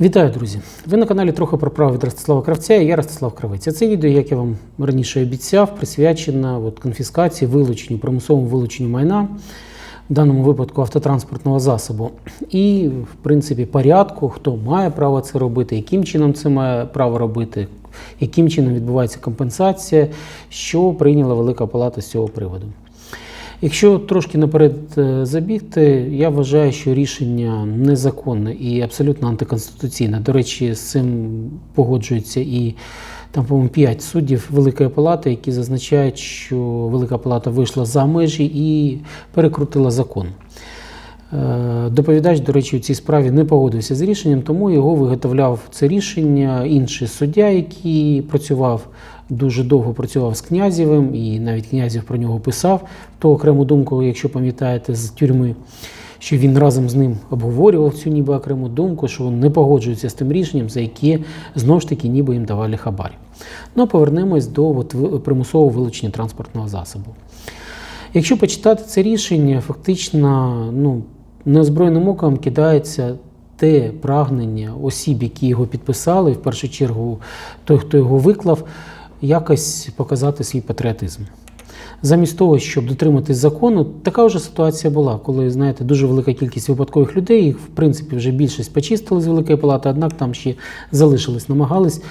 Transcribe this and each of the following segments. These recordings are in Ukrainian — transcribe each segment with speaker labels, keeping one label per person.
Speaker 1: Вітаю, друзі! Ви на каналі трохи про право від Ростислава Кравця і я Ростислав Кравець. А Це відео, як я вам раніше обіцяв, присвячено от, конфіскації, вилученню, примусовому вилученню майна, в даному випадку автотранспортного засобу. І, в принципі, порядку, хто має право це робити, яким чином це має право робити, яким чином відбувається компенсація, що прийняла Велика Палата з цього приводу. Якщо трошки наперед е, забігти, я вважаю, що рішення незаконне і абсолютно антиконституційне. До речі, з цим погоджуються і там, по-моєму, п'ять суддів Великої Палати, які зазначають, що Велика Палата вийшла за межі і перекрутила закон. Е, Доповідач, до речі, у цій справі не погодився з рішенням, тому його виготовляв це рішення інший суддя, який працював дуже довго працював з князєвим, і навіть князів про нього писав ту окрему думку, якщо пам'ятаєте, з тюрми. Що він разом з ним обговорював цю ніби окрему думку, що він не погоджується з тим рішенням, за яке знову ж таки ніби їм давали хабар. Ну повернемось до от, примусового вилучення транспортного засобу. Якщо почитати це рішення, фактично ну, неозброєним оком кидається те прагнення осіб, які його підписали, в першу чергу той, хто його виклав, якось показати свій патріотизм. Замість того, щоб дотриматись закону, така вже ситуація була, коли знаєте, дуже велика кількість випадкових людей, їх в принципі вже більшість почистили з Великої Палати, однак там ще залишились, намагались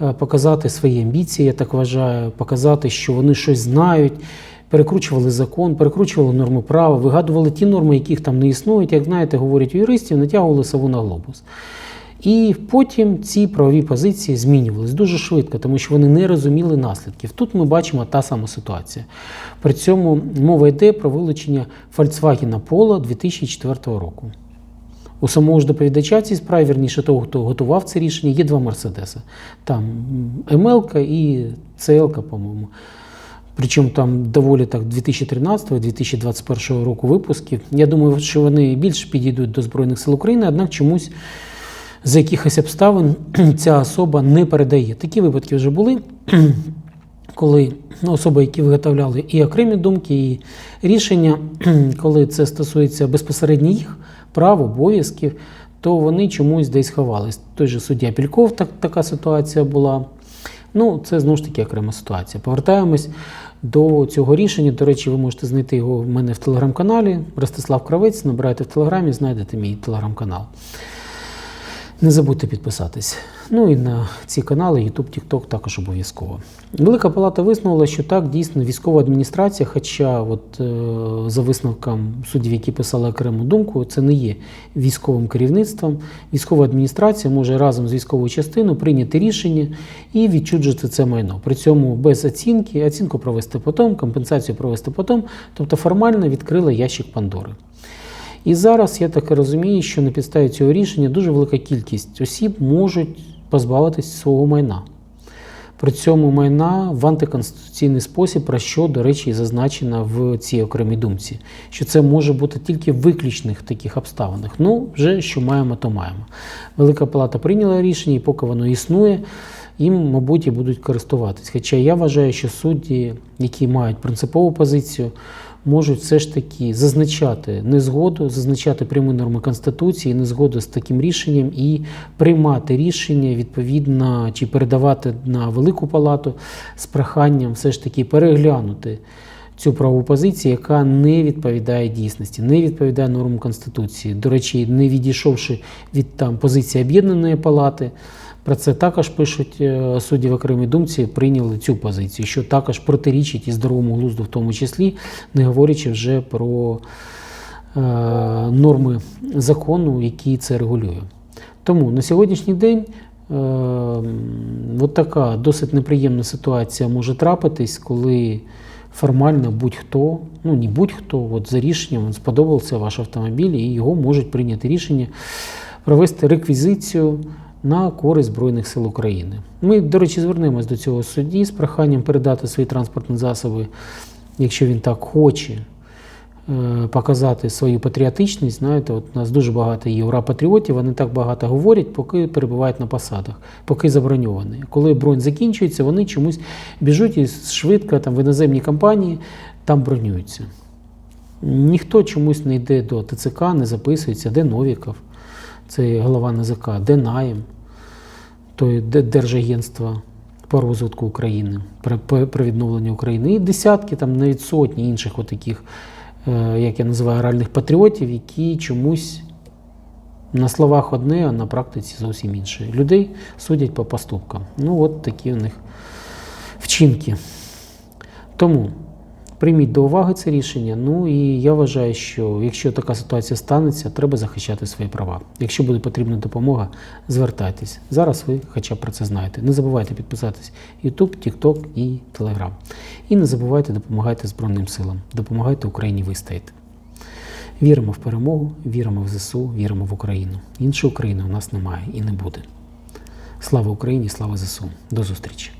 Speaker 1: е, показати свої амбіції, я так вважаю, показати, що вони щось знають, перекручували закон, перекручували норми права, вигадували ті норми, яких там не існують, як знаєте, говорять юристів, натягували сову на глобус. І потім ці правові позиції змінювались дуже швидко, тому що вони не розуміли наслідків. Тут ми бачимо та сама ситуація. При цьому мова йде про вилучення Volkswagen Polo 2004 року. У самого ж доповідача цій справі, вірніше того, хто готував це рішення, є два Мерседеси. Там МЛ і ЦЛ, по-моєму. Причому там доволі так 2013-2021 року випусків. Я думаю, що вони більше підійдуть до Збройних сил України, однак чомусь за якихось обставин ця особа не передає. Такі випадки вже були, коли ну, особи, які виготовляли і окремі думки, і рішення, коли це стосується безпосередньо їх прав, обов'язків, то вони чомусь десь ховались. Той же суддя Пільков, так, така ситуація була. Ну, це знову ж таки окрема ситуація. Повертаємось до цього рішення. До речі, ви можете знайти його в мене в телеграм-каналі. Ростислав Кравець, набирайте в телеграмі, знайдете мій телеграм-канал. Не забудьте підписатись. Ну і на ці канали YouTube, TikTok також обов'язково. Велика Палата висновила, що так, дійсно, військова адміністрація, хоча от, е, за висновком суддів, які писали окрему думку, це не є військовим керівництвом. Військова адміністрація може разом з військовою частиною прийняти рішення і відчуджити це майно. При цьому без оцінки, оцінку провести потім, компенсацію провести потім, тобто формально відкрила ящик Пандори. І зараз я так розумію, що на підставі цього рішення дуже велика кількість осіб можуть позбавитись свого майна. При цьому майна в антиконституційний спосіб, про що, до речі, і зазначено в цій окремій думці, що це може бути тільки в виключних таких обставинах. Ну, вже що маємо, то маємо. Велика Палата прийняла рішення, і поки воно існує, їм, мабуть, і будуть користуватись. Хоча я вважаю, що судді, які мають принципову позицію, можуть все ж таки зазначати незгоду, зазначати прямі норми Конституції, незгоду з таким рішенням і приймати рішення відповідно чи передавати на Велику Палату з проханням все ж таки переглянути цю правову позицію, яка не відповідає дійсності, не відповідає нормам Конституції. До речі, не відійшовши від там позиції об'єднаної палати. Про це також пишуть е, судді в окремій думці, прийняли цю позицію, що також протирічить і здоровому глузду, в тому числі, не говорячи вже про е, норми закону, які це регулює. Тому на сьогоднішній день е, от така досить неприємна ситуація може трапитись, коли формально будь-хто, ну не будь-хто, от за рішенням сподобався ваш автомобіль, і його можуть прийняти рішення провести реквізицію на користь Збройних сил України. Ми, до речі, звернемось до цього судді з проханням передати свої транспортні засоби, якщо він так хоче, е, показати свою патріотичність. Знаєте, от у нас дуже багато є ура-патріотів, вони так багато говорять, поки перебувають на посадах, поки заброньовані. Коли бронь закінчується, вони чомусь біжуть і швидко там, в іноземній компанії там бронюються. Ніхто чомусь не йде до ТЦК, не записується, де Новіков. Це голова НАЗК, де найм, Де- Держагентства по розвитку України, про відновлення України, і десятки, там навіть сотні інших отаких, е, як я називаю, реальних патріотів, які чомусь на словах одне, а на практиці зовсім інше. Людей судять по поступкам. Ну, от такі у них вчинки. Тому прийміть до уваги це рішення. Ну і я вважаю, що якщо така ситуація станеться, треба захищати свої права. Якщо буде потрібна допомога, звертайтесь. Зараз ви хоча б про це знаєте. Не забувайте підписатись YouTube, TikTok і Telegram. І не забувайте допомагайте Збройним силам, допомагайте Україні вистояти. Віримо в перемогу, віримо в ЗСУ, віримо в Україну. Іншої України у нас немає і не буде. Слава Україні, слава ЗСУ. До зустрічі!